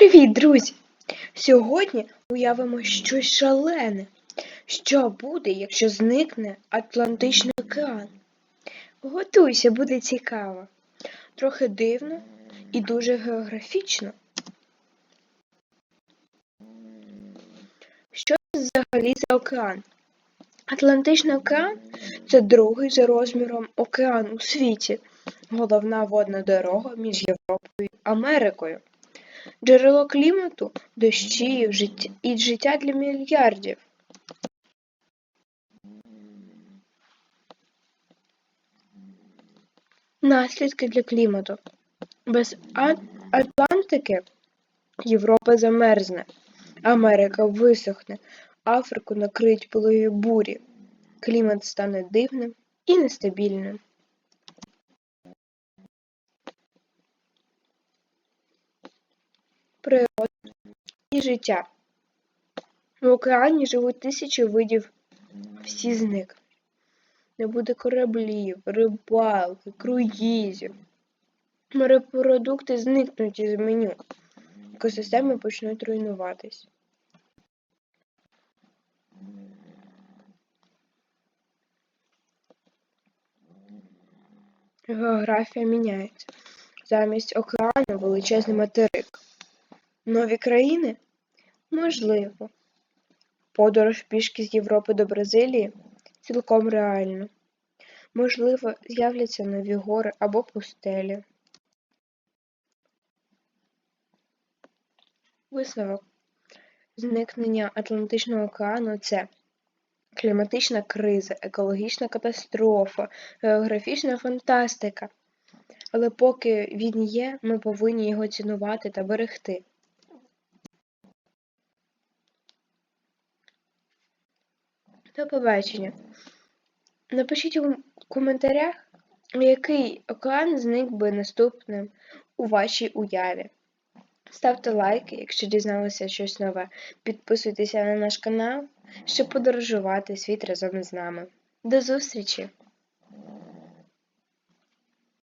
Привіт, друзі! Сьогодні уявимо щось шалене. Що буде, якщо зникне Атлантичний океан? Готуйся, буде цікаво. Трохи дивно і дуже географічно. Що це взагалі за океан? Атлантичний океан це другий за розміром океан у світі, головна водна дорога між Європою і Америкою. Джерело клімату, дощів і життя для мільярдів. Наслідки для клімату. Без Атлантики Європа замерзне, Америка висохне, Африку накриють пилові бурі, клімат стане дивним і нестабільним. Природа і життя. В океані живуть тисячі видів, всі зникнуть. Не буде кораблів, рибалки, круїзів. Морепродукти зникнуть із меню. Екосистеми почнуть руйнуватись. Географія міняється. Замість океану величезний материк. Нові країни? Можливо. Подорож пішки з Європи до Бразилії цілком реально. Можливо, з'являться нові гори або пустелі. Висновок. Зникнення Атлантичного океану це кліматична криза, екологічна катастрофа, географічна фантастика. Але поки він є, ми повинні його цінувати та берегти. До побачення. Напишіть у коментарях, який океан зник би наступним у вашій уяві. Ставте лайки, якщо дізналися щось нове. Підписуйтеся на наш канал, щоб подорожувати світ разом з нами. До зустрічі!